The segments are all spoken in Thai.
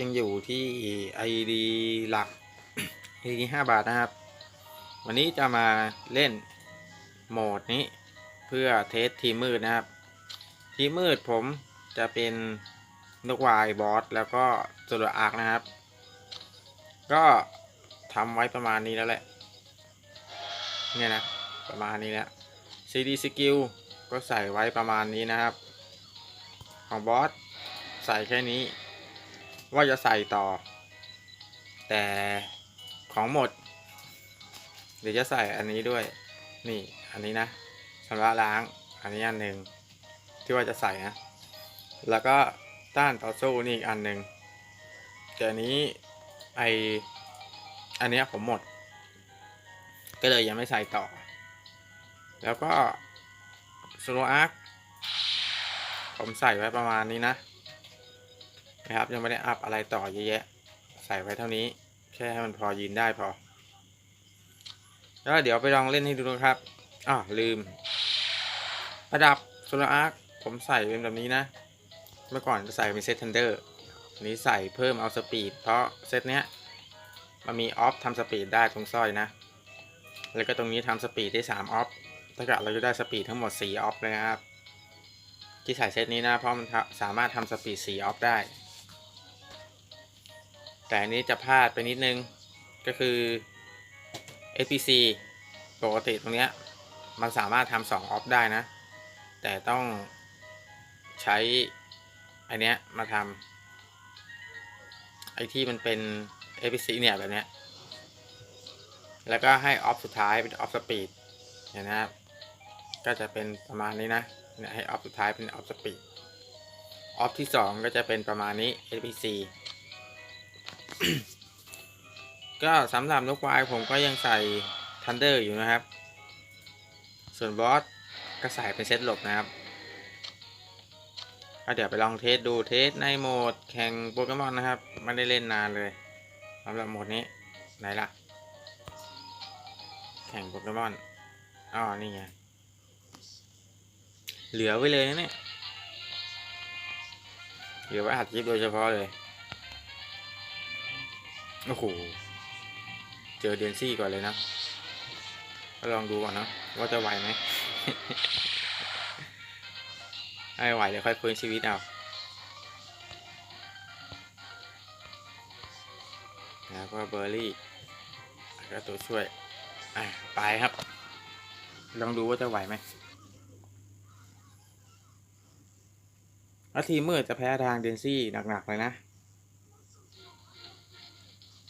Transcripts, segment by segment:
ยังอยู่ที่ ID หลัก ID ห้าบาทนะครับ วันนี้จะมาเล่นโหมดนี้ เพื่อเทสทีมืดนะครับ ทีมืดผมจะเป็นนกวายบอสแล้วก็สุดอาร์คนะครับ ก็ทำไว้ประมาณนี้แล้วแหละ เนี่ยนะ ประมาณนี้แล้ว CD skill ก็ใส่ไว้ประมาณนี้นะครับ ของบอสใส่แค่นี้ ว่าจะใส่ต่อ แต่ของหมด เดี๋ยวจะใส่อันนี้ด้วย นี่อันนี้นะชำระล้าง อันนี้อันหนึ่งที่ว่าจะใส่นะ แล้วก็ต้านต่อสู้นี่อีกอันหนึ่งแต่อันนี้ไออันเนี้ยผมหมด ก็เลยยังไม่ใส่ต่อ แล้วก็สโลอาร์คผมใส่ไว้ประมาณนี้นะ นะครับ ยังไม่ได้อัพอะไรต่อเยอะแยะ ใส่ไว้เท่านี้ แค่ให้มันพอยืนได้พอ แล้วเดี๋ยวไปลองเล่นให้ดูนะครับอ้าวลืมระดับโซลาร์อาร์คผมใส่เป็นแบบนี้นะ เมื่อก่อนจะใส่เป็นเซตทันเดอร์นี้ใส่เพิ่มเอาสปีด เพราะเซตเนี้ยมันมีออฟทำสปีดได้ตรงสร้อยนะ แล้วก็ตรงนี้ทำสปีดได้3ออฟถ้าเกิดเราจะได้สปีดทั้งหมด4ออฟเลยนะครับ ที่ใส่เซตนี้นะ เพราะมันสามารถทำสปีด4ออฟได้ แต่อันนี้จะพลาดไปนิดนึง ก็คือ APC ปกติตรงเนี้ย มันสามารถทำสองออฟได้นะ แต่ต้องใช้ อันเนี้ยมาทำไอที่มันเป็น APC เนี่ยแบบเนี้ย แล้วก็ให้ออฟสุดท้ายเป็นออฟสปีดเห็นนะครับ ก็จะเป็นประมาณนี้นะเนี่ยให้ออฟสุดท้ายเป็นออฟสปีดออฟที่สองก็จะเป็นประมาณนี้ APC ก็สำหรับนกวายผมก็ยังใส่ Thunder อยู่นะครับ ส่วนบอสก็ใส่เป็นเซตหลบนะครับก็เดี๋ยวไปลองเทสดูเทสในโหมดแข่งโปเกมอนนะครับ ไม่ได้เล่นนานเลยสำหรับโหมดนี้ไหนล่ะ แข่งโปเกมอนอ๋อนี่ไงเหลือไว้เลยนะเนี่ยเหลือไว้หัดคลิปโดยเฉพาะเลย โอ้โห เจอเดนซี่ก่อนเลยนะก็ลองดูก่อนนะว่าจะไหวไหมไม่ไหวเดี๋ยวค่อยฟื้นชีวิตเอาแล้วก็เบอร์รี่แล้วก็ตัวช่วยอะไปครับ ลองดูว่าจะไหวไหมแล้วทีมมืดจะแพ้ทางเดนซี่หนักๆเลยนะ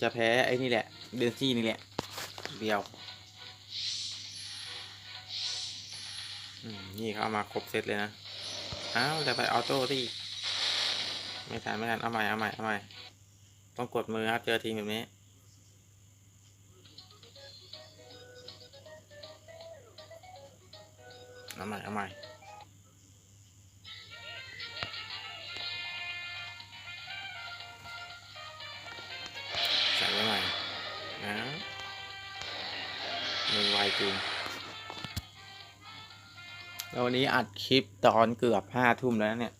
จะแพ้ไอ้นี่แหละ เดนซี่นี่แหละเดียวนี่เขาเอามาครบเซตเลยนะ อ้าวจะไปออโต้ที่ไม่ทันไม่ทันเอาใหม่เอาใหม่เอาใหม่ต้องกดมือครับเจอทีมแบบนี้ เอาใหม่เอาใหม่ จริงแล้ววันนี้อัดคลิปตอนเกือบห้าทุ่มแล้วเนี่ย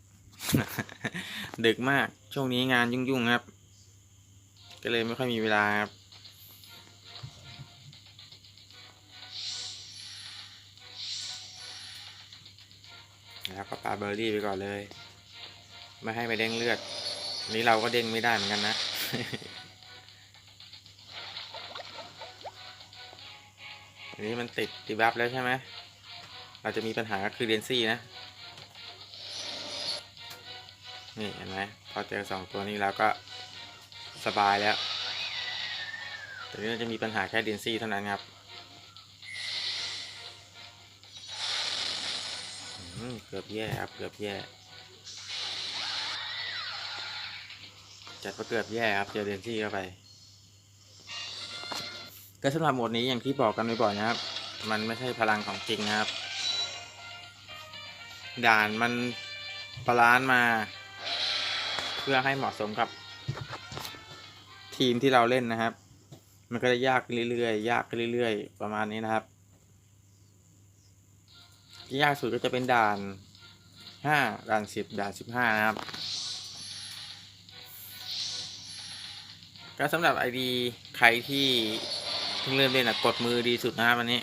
ดึกมาก ช่วงนี้งานยุ่งๆครับ ก็เลยไม่ค่อยมีเวลาครับแล้วก็ปาเบอร์รี่ไปก่อนเลย ไม่ให้ไปเด้งเลือดอันนี้เราก็เด้งไม่ได้เหมือนกันนะ นนี้มันติดดีบัฟแล้วใช่ไหมเราจะมีปัญหาก็คือเดนซี่นะ นี่เห็นไหมพอเจอสองตัวนี้แล้วก็สบายแล้วแต่นี้เราจะมีปัญหาแค่เดนซี่เท่านั้นครับเกือบแย่ครับเกือบแย่จัดว่าเกือบแย่ครับเจอเดนซี่เข้าไป ก็สำหรับโหมดนี้อย่างที่บอกกันบ่อยๆนะครับ มันไม่ใช่พลังของจริงนะครับ ด่านมันบาลานมา เพื่อให้เหมาะสมกับ ทีมที่เราเล่นนะครับ มันก็จะยากเรื่อยๆยากเรื่อยๆ ประมาณนี้นะครับที่ยากสุดก็จะเป็นด่านห้าด่านสิบด่านสิบห้านะครับ ก็สำหรับไอดีใครที่ เพิ่งเริ่มเล่นอะกดมือดีสุดนะครับวันนี้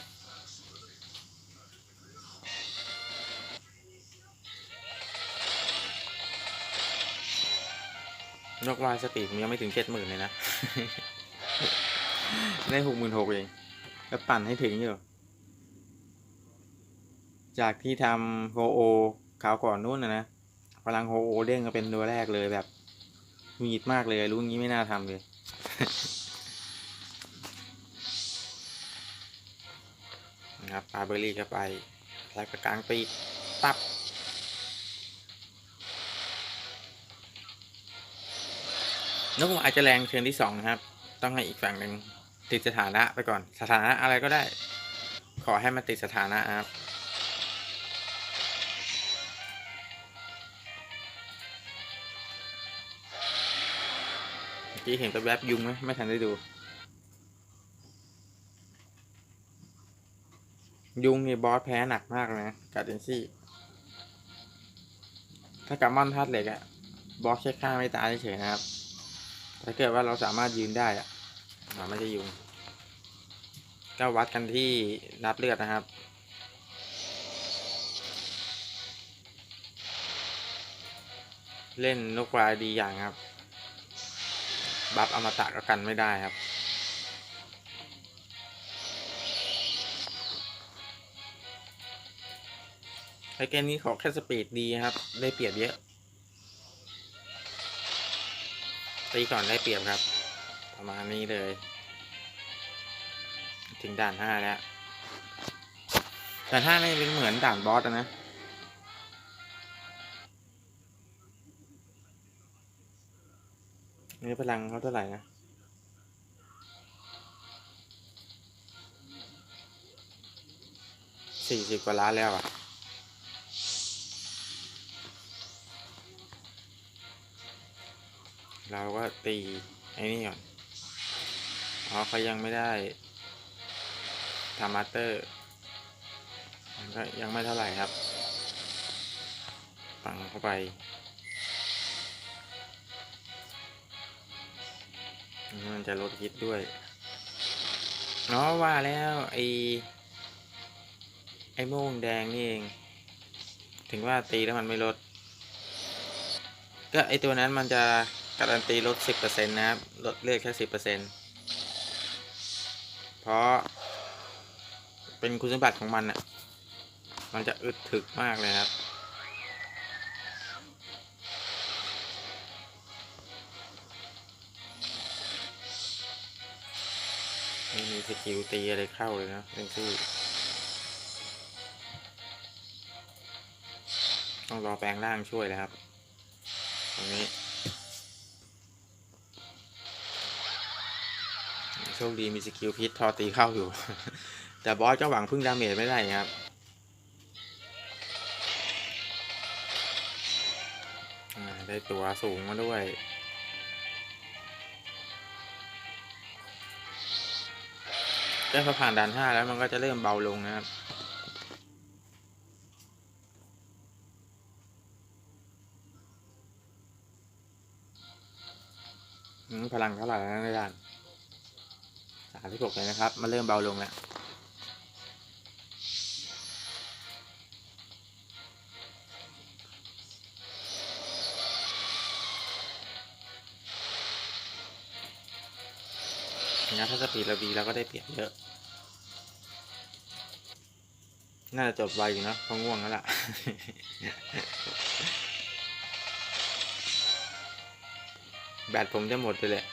นกวายสปีดผมยังไม่ถึงเจ็ดหมื่นเลยนะ ได้หกหมื่นหกเอง แล้วปั่นให้ถึงอยู่ จากที่ทำโฮโอขาวก่อนนู้นนะนะพลังโฮโอเด้งก็เป็นตัวแรกเลยแบบมีดมากเลย รู้งี้ไม่น่าทำเลย ครับปลาเบอร์รี่เข้าไปแล้วก็กลางปีตับนกอาจจะแรงเชิญที่สองนะครับ ต้องให้อีกฝั่งหนึ่งติดสถานะไปก่อน สถานะอะไรก็ได้ ขอให้มันติดสถานะครับเมื่เห็นแวบๆยุงไหมไม่ทันได้ดู ยุงนี่บอสแพ้หนักมากเลยนะกาเดนซี่ ถ้ากับมอนทัดเหล็กอะบอสแค่ฆ่าไม่ตายเฉยนะครับ ถ้าเกิดว่าเราสามารถยืนได้อะเราไม่ใช่ยุง ก็วัดกันที่นับเลือดนะครับเล่นนกวายดีอย่างครับ บัฟอมตะก็กันไม่ได้ครับ ไอเกมนี้ขอแค่สปีดดีครับ ได้เปรียบเยอะตีก่อนได้เปรียบครับ ประมาณนี้เลย ถึงด่านห้าแล้วด่านห้านี่เป็นเหมือนด่านบอสอะนะนี่พลังเขาเท่าไหร่นะสี่สิบกว่าล้านแล้วอะ เราก็ตีไอ้นี่ก่อนอ๋อเขายังไม่ได้ทำมาสเตอร์ มันก็ยังไม่เท่าไหร่ครับ ปังเข้าไปมันจะลดฮิตด้วยเนาะว่าแล้วไอไอโม่งแดงนี่เอง ถึงว่าตีแล้วมันไม่ลด ก็ไอตัวนั้นมันจะ การันตีลด 10%นะครับ ลดเลือดแค่ 10%เพราะ เป็นคุณสมบัติของมันอะมันจะอึดถึกมากเลยครับ ไม่มีสกิลตีอะไรเข้าเลยนะเป็นซี่ต้องรอแปลงร่างช่วยแล้วครับ ตรงนี้ คดีมีสกิลพิษทอตีเข้าอยู่ แต่บอสก็หวังพึ่งดาเมจไม่ได้ครับได้ตัวสูงมาด้วยก็พอผ่านด่านห้าแล้วมันก็จะเริ่มเบาลงนะครับพลังเท่าไหร่นะในด่านามที่หกเลยนะครับมันเริ่มเบาลงแล้วงั้นถ้าสปีดเราดีเราก็ได้เปรียบเยอะ น่าจะจบไวอยู่นะพราะง่วงแล้วล่ะ แบตผมจะหมดไปเลย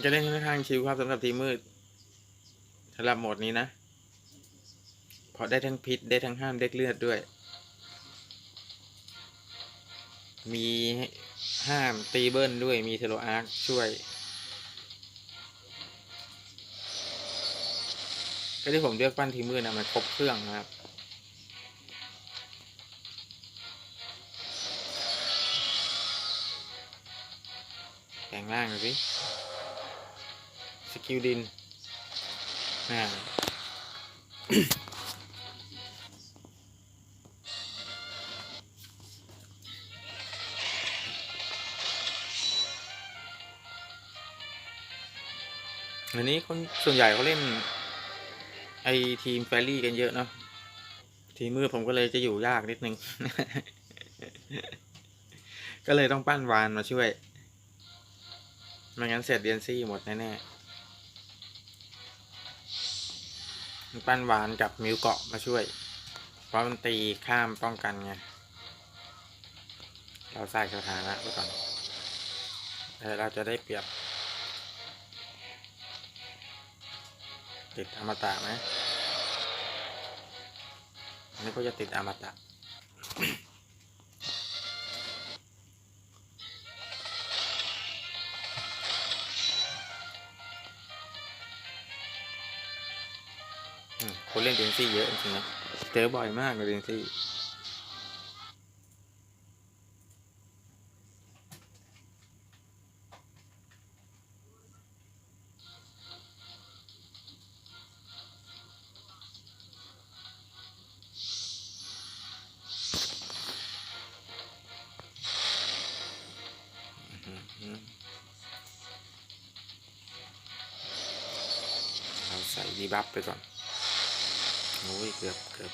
จะเล่นค่อนข้างชิลครับสำหรับทีมืดสำหรับโหมดนี้นะเพราะได้ทั้งพิษได้ทั้งห้ามเด็กเลือดด้วย มีห้ามตีเบิ้ลด้วยมีเทโลอาร์คช่วย ก็ที่ผมเลือกปั้นทีมืดนะมันครบเครื่องนะครับแปลงร่างหน่อยสิ สกิลดินน่าอันนี้คนส่วนใหญ่เขาเล่น ไอทีมแฟรี่กันเยอะเนาะทีมือผมก็เลยจะอยู่ยากนิดนึง ก็เลยต้องปั้นวานมาช่วยไม่งั้นเสร็จเดียนซี่หมดแน่ๆ ปั้นหวานกับมิวเกาะมาช่วย เพราะมันตีข้ามป้องกันไง เราใส่สถานะไว้ก่อนแต่เราจะได้เปรียบ ติดอมตะไหมอันนี้ก็จะติดอมตะ เล่นเดนซี่เยอะจริงๆนะเจอบ่อยมากเลยเดนซี่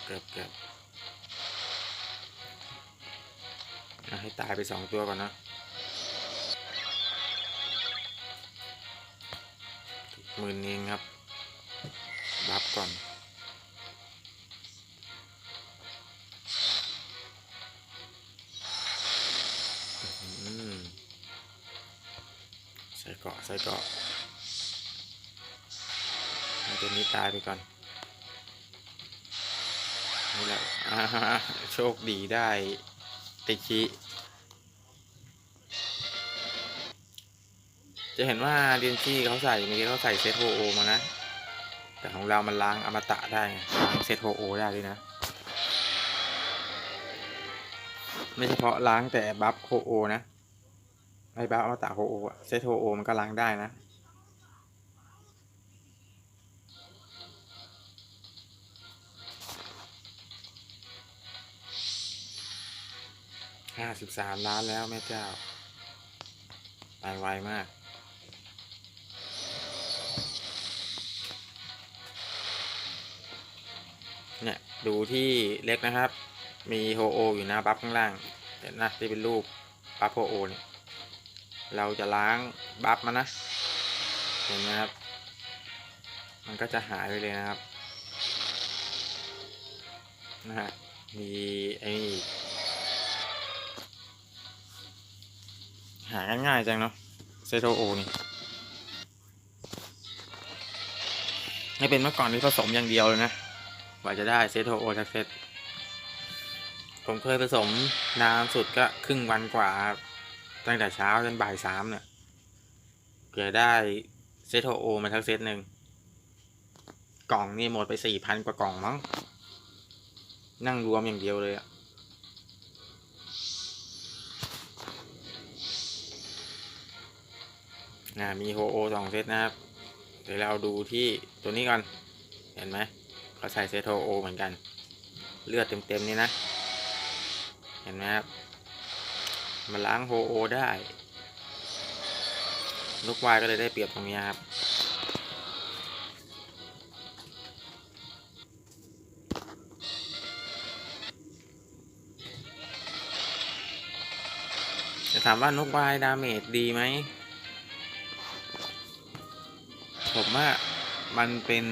กือบเกือบให้ตายไปสองตัวก่อนนะหมื่นเองครับ บัฟก่อนใส่เกาะใส่เกาะตัวนี้ตายไปก่อน นี่แหละโชคดีได้ติชิจะเห็นว่าเดนชี่เขาใส่เมื่อกี้เขาใส่เซตโฮโอมานะ แต่ของเรามันล้างอมตะได้ล้างเซตโฮโอได้ด้วยนะ ไม่เฉพาะล้างแต่บัฟโฮโอนะไอ้บ้าอมตะโฮโอเซตโฮโอมันก็ล้างได้นะ ห้าสิบสามล้านแล้วแม่เจ้าไปไวมาก เนี่ย ดูที่เล็กนะครับ มีโฮโอ อยู่หน้าบัฟข้างล่างเห็นนะที่เป็นรูปบัฟโฮโอเนี่ย เราจะล้างบัฟมันนะ เห็นไหมครับ มันก็จะหายไปเลยนะครับ นะฮะ มีไอ้นี่ หาง่ายๆจังเนาะเซโทโอนี่ให้เป็นเมื่อก่อนที่ผสมอย่างเดียวเลยนะกว่าจะได้เซโทโอสักเซตผมเคยผสมนานสุดก็ครึ่งวันกว่า ตั้งแต่เช้าจนบ่ายสามเนี่ยเกือได้เซโทโอมาทั้งเซตหนึ่งกล่องนี่หมดไปสี่พันกว่ากล่องมั้ง นั่งรวมอย่างเดียวเลยอะ นะมีโฮโอสองเซตนะครับ เดี๋ยวเราดูที่ตัวนี้ก่อน เห็นไหมเขาใส่เซตโฮโอเหมือนกัน เลือดเต็มๆนี่นะ เห็นไหมครับมาล้างโฮโอได้ลูกวายก็เลยได้เปรียบตรงนี้ครับ จะถามว่านกวายดาเมจดีไหม ผมว่ามันเป็น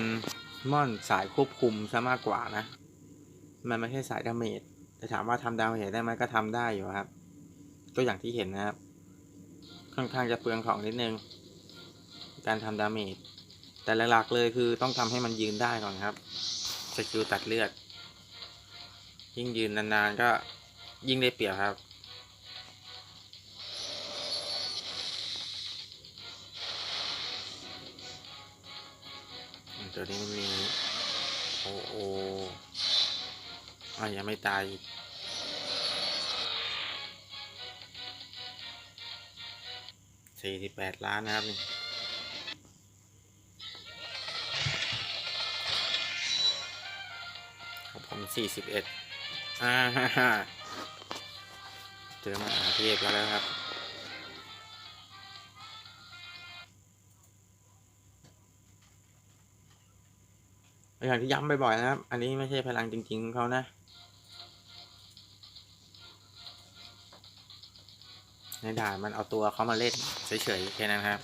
ม่อนสายควบคุมซะมากกว่านะ มันไม่ใช่สายดาเมจแต่ถามว่าทำดาเมจได้ไหมก็ทำได้อยู่ครับ ก็อย่างที่เห็นนะครับ ค่อนข้างจะเปลืองของนิดนึง การทำดาเมจแต่หลักๆเลยคือต้องทำให้มันยืนได้ก่อนครับสกิลตัดเลือด ยิ่งยืนนานๆก็ยิ่งได้เปรียบครับ ตัวนี้มันมีโอโออะยังไม่ตายอีกสี่สิบแปดล้านนะครับนี่ผมสี่สิบเอ็ดอ่าฮ่าฮ่าเจอมาอาเทพแล้วแล้วครับ อย่างที่ย้ำบ่อยๆนะครับ อันนี้ไม่ใช่พลังจริง ๆเขานะในด่านมันเอาตัวเขามาเล่นเฉยๆแค่นั้นครับ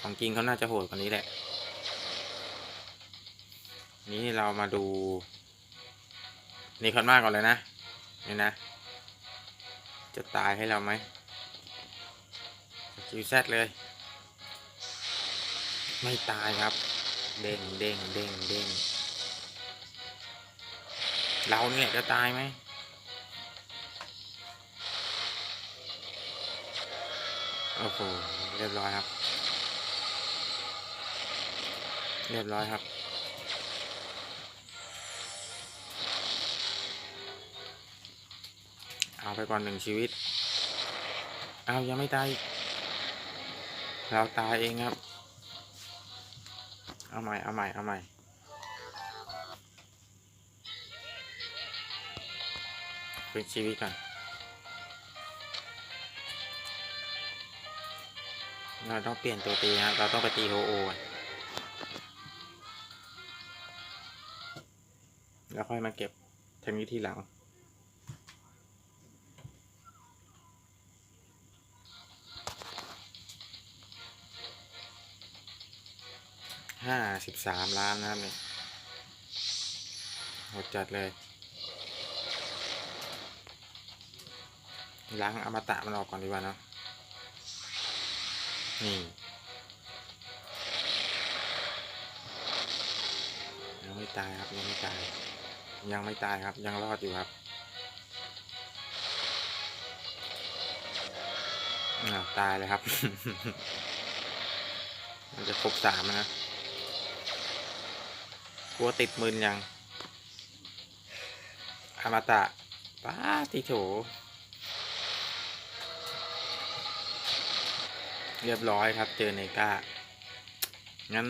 ของจริงเขาน่าจะโหดกว่านี้แหละ นี้เรามาดูนี่คอนมากก่อนเลยนะ นี่นะ จะตายให้เราไหมคิวแซดเลย ไม่ตายครับ เด้งเด้งเด้งเด้งเราเนี่ยจะตายไหมโอ้โหเรียบร้อยครับ เรียบร้อยครับเอาไปก่อนหนึ่งชีวิต เอายังไม่ตาย เราตายเองครับ เอาใหม่ เอาใหม่ เอาใหม่ เป็นชีวิตก่อนเราต้องเปลี่ยนตัวตีนะครับ เราต้องไปตีโฮโอก่อนแล้วค่อยมาเก็บทางนี้ทีหลัง ห้าสิบสามล้านนะครับเนี่ยหดจัดเลย ล้างอมตะมันออกก่อนดีกว่าเนาะนี่ยังไม่ตายครับยังไม่ตาย ยังไม่ตายครับยังรอดอยู่ครับตายเลยครับ มันจะครบสามนะ กลัวติดมืนยังอมตะป้าติโถ เรียบร้อยครับ เจอเนก้า งั้น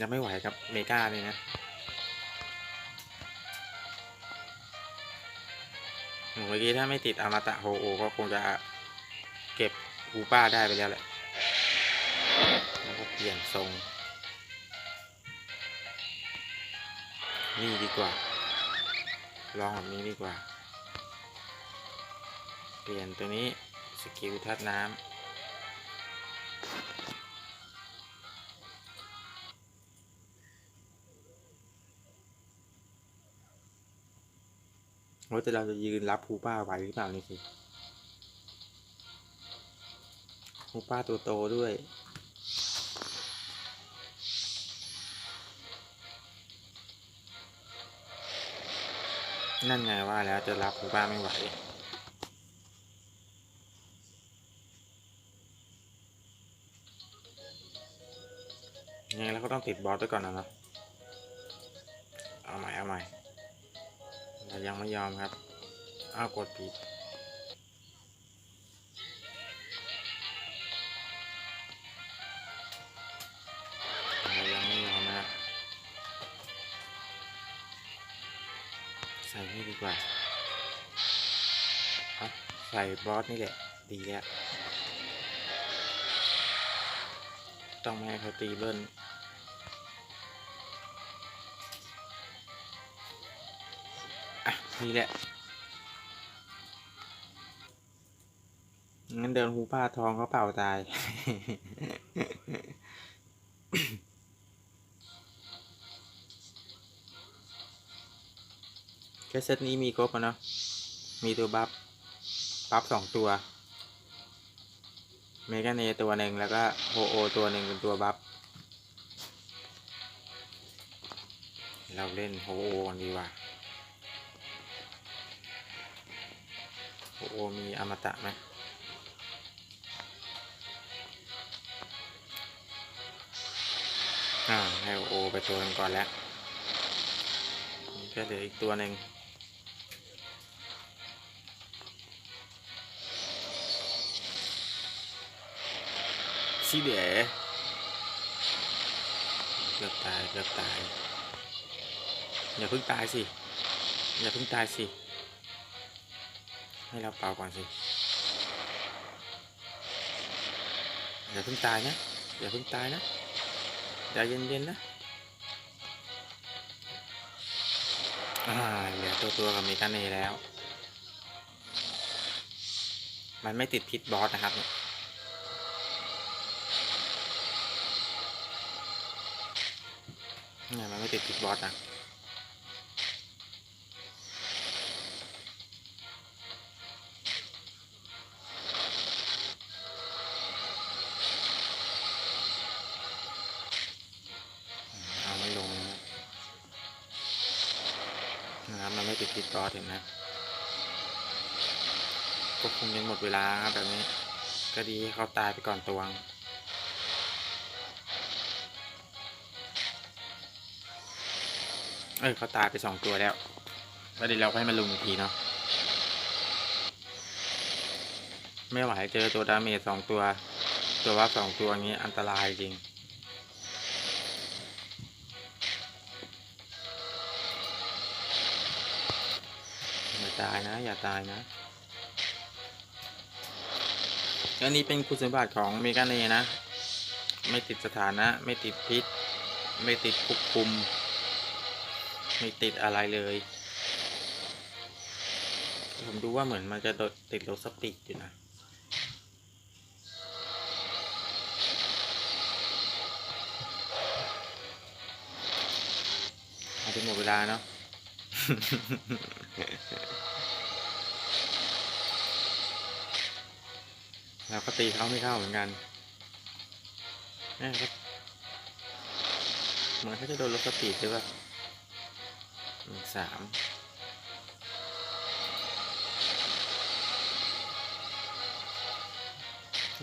ยังไม่ไหวครับเมกาเลยนะเมื่อกี้ถ้าไม่ติดอมตะโฮโอก็คงจะเก็บฮูป้าได้ไปแล้วแหละ เปลี่ยนทรง นี่ดีกว่า ลองแบบนี้ดีกว่า เปลี่ยนตัวนี้สกิลทัดน้ำว่าแต่เราจะยืนรับฮูป้าไหวหรือเปล่านี่สิฮูป้าตัวโตด้วย นั่นไงว่าแล้วจะรับฮูป้าไม่ไหวยังไงเราก็ต้องติดบอสด้วยก่อนนะเนาะเอาใหม่เอาใหม่แต่ยังไม่ยอมครับ อ้าวกดผิด ว่าใส่บอสนี่แหละ ดีแล้วต้องไม่ให้เขาตีเบิ้ลอะนี่แหละงั้นเดินหูผ้าทองเขาเป่าตาย ค่เซตนี้มีครบแล้วเนาะมีตัวบัฟ บัฟสองตัว เมกาเนตัวหนึ่งแล้วก็โฮโอตัวหนึ่งเป็นตัวบัฟ เราเล่นโฮโอกันดีกว่า โฮโอมีอมตะไหมอ่าให้โฮโอไปตัวนึงก่อนแล้ว นี่ก็เหลืออีกตัวหนึ่ง ชิเด๋เกือบตายเกือบตาย อย่าเพิ่งตายสิ อย่าเพิ่งตายสิ ให้เราเป่าก่อนสิ อย่าเพิ่งตายนะ อย่าเพิ่งตายนะใจเย็นๆนะ อ่า เหลือตัวตัวกับเมกาเนแล้ว มันไม่ติดพิษบอสนะครับเนี่ย เนี่ยมันไม่ติดพิษบอสนะเอาไม่ลงนะนะครับมันไม่ติดติดต่อถึงนะก็คงยังหมดเวลาครับแบบนี้ ก็ดีให้เขาตายไปก่อนตวง เอ้ยเขาตายไปสองตัวแล้ว แล้วเดี๋ยวเราให้มันลุมอีกทีเนาะ ไม่ไหวเจอตัวดาเมจสองตัว ตัวว่าสองตัวอย่างนี้อันตรายจริงอย่าตายนะ อย่าตายนะอันนี้เป็นคุณสมบัติของเมกาเนนะ ไม่ติดสถานะ ไม่ติดพิษ ไม่ติดควบคุม ไม่ติดอะไรเลย ผมดูว่าเหมือนมันจะโดติดโลสปิกอยู่นะอาจจะหมดเวลาเนาะเราก็ตีเขาไม่เข้าเหมือนกันเนี่ยเหมือนเขาจะโดนรถสปีดใช่ปะ หนึ่งสาม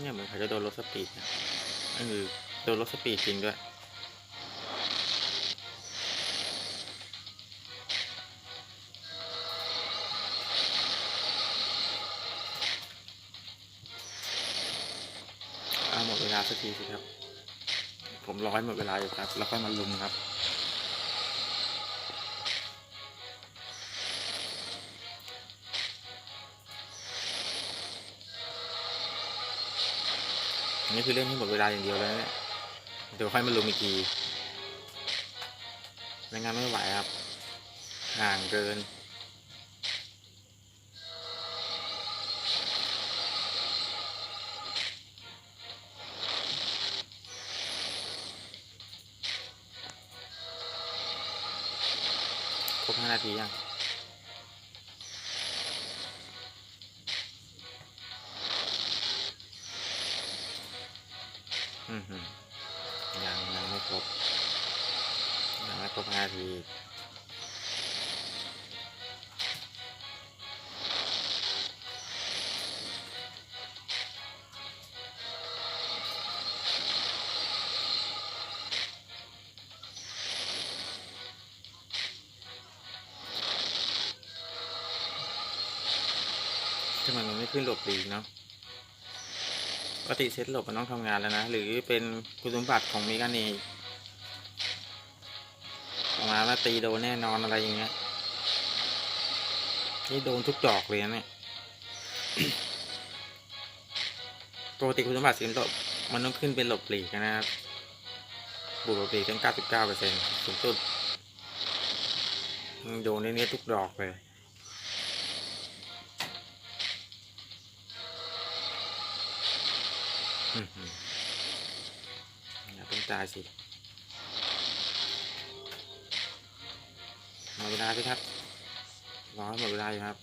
เนี่ยเหมือนเขาจะโดนรถสปีดนะเออโดนรถสปีดจริงด้วยเอาหมดเวลาสักทีสิครับ ผมร้อให้หมดเวลาอยู่ครับ แล้วค่อยมาลุมครับ นนี้คือเรื่องที่หมดเวลาอย่างเดียวแล้วเนี่ยเดี๋ยวค่อยมาลุมอีกทีไม่งั้นไม่ไหวครับ ห่างเกิน ครบห้านาทียัง ยังยังไม่ครบยังไม่ครบห้าทีทำไมมันไม่ขึ้นหลบลีเนาะ ติเซตหลบมันต้องทำงานแล้วนะ หรือเป็นคุณสมบัติของเมกาเนออกมาว่าตีโดนแน่นอนอะไรอย่างเงี้ยนี่โดนทุกดอกเลยนะเนี่ยปกติคุณสมบัติสินหลบมันต้องขึ้นเป็นหลบหลีกนะครับบวกหลบหลีกตั้ง99เปอร์เซ็นต์สูงสุดโดนเนี้ยทุกดอกเลย อย่าเพิ่งตายสิหมดเวลาสิครับรอให้หมดเวลาอยู่ครับ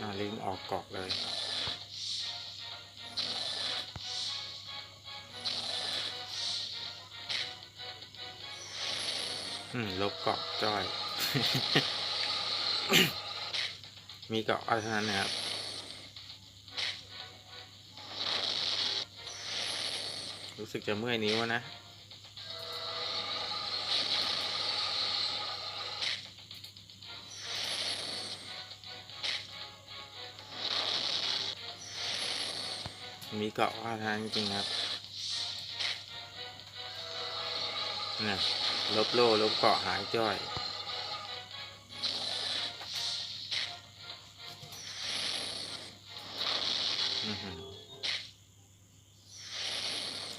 อ่าลืมออกเกาะเลยอืมลบเกาะจ้อย มีเกาะอะไรเท่านั้นนะครับรู้สึกจะเมื่อยนิ้วนะ มีเกาะว่าทางจริงครับเนี่ยลบโล่ลบเกาะหายจ้อย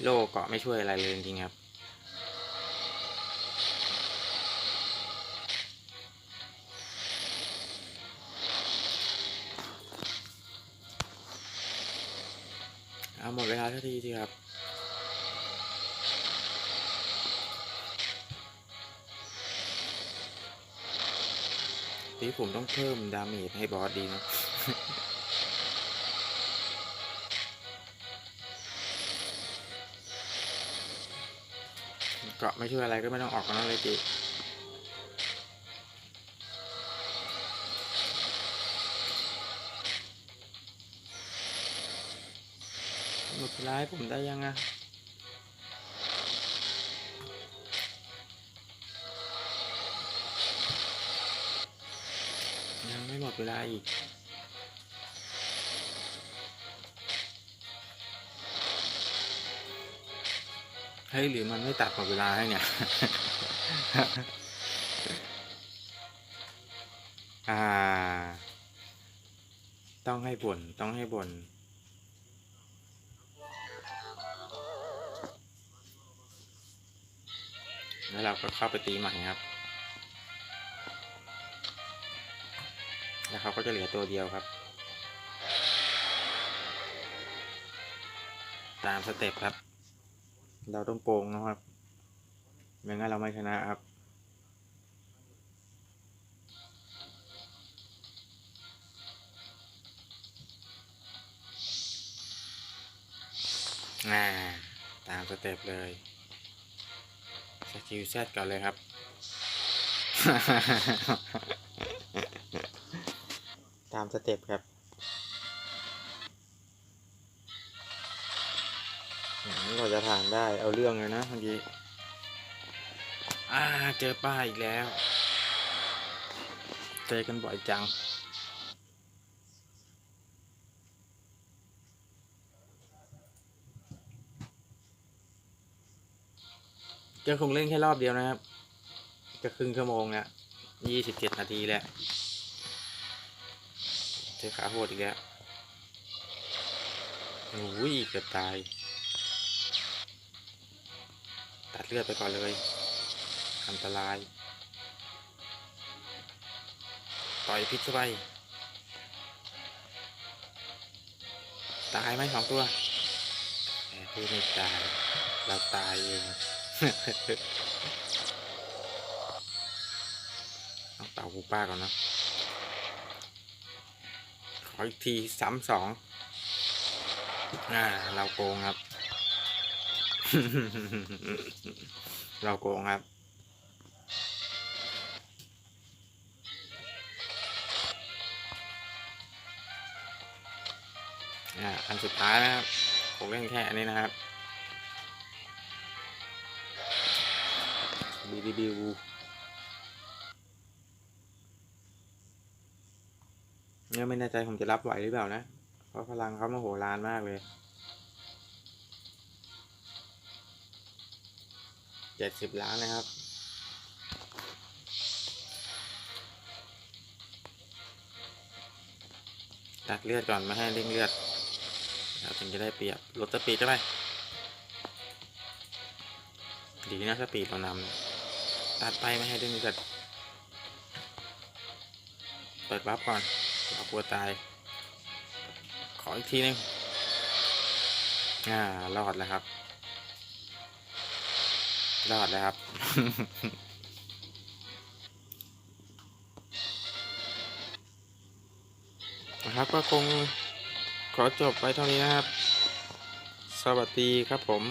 โลเกาะไม่ช่วยอะไรเลยจริงครับ เอาหมดเวลาทันทีสิครับนี่ผมต้องเพิ่มดาเมจให้บอสดีนะ เกาะไม่ช่วยอะไรก็ไม่ต้องออกกันแล้วเลยจิหมดเวลาให้ผมได้ยังอะยังไม่หมดเวลาอีก ฮ้ยหรือมันไม่ตัดหมดเวลาให้เนี่ยอ่า ต้องให้บ่นต้องให้บ่นแล้วเราก็เข้าไปตีใหม่ครับ แล้วเขาก็จะเหลือตัวเดียวครับ ตามสเต็ปครับ เราต้องโกงนะครับไม่งั้นเราไม่ชนะครับอ่าตามสเต็ปเลยสกิลแซดก่อนเลยครับ ตามสเต็ปครับ กว่าจะผ่านได้เอาเรื่องเลยนะเมื่อกี้อ่าเจอป้าอีกแล้ว เจอกันบ่อยจังก็คงเล่นแค่รอบเดียวนะครับจะครึ่งชั่วโมงแล้วยี่สิบเจ็ดนาทีแล้วเจอขาโหดอีกแล้วโอ้ยเกือบตาย ตัดเลือดไปก่อนเลย อันตราย ต่อยพิษเข้าไป ตายไหมสองตัวแต่ที่ไม่ตาย เราตายเองต้องเต่าหูป้าก่อนนะ ขออีกทีซ้ำสองอ่า เราโกงครับ เราโกงครับ อ่า อันสุดท้ายนะครับ ผมเล่นแค่อันนี้นะครับบีบีบิวเนี่ยไม่แน่ใจผมจะรับไหวหรือเปล่านะ เพราะพลังเขามาโหฬารมากเลย เจ็ดสิบล้านนะครับ ตัดเลือดก่อนไม่ให้เร่งเลือดเราถึงจะได้เปรียบลดสปีดเข้าไปดีนะสปีดเรานำตัดไปไม่ให้เร่งเลือดเปิดวับก่อนเรากลัวตาย ขออีกทีหนึงอ่ารอดแล้วครับ รอดแล้วครับ นะครับก็คงขอจบไปเท่านี้นะครับ สวัสดีครับผม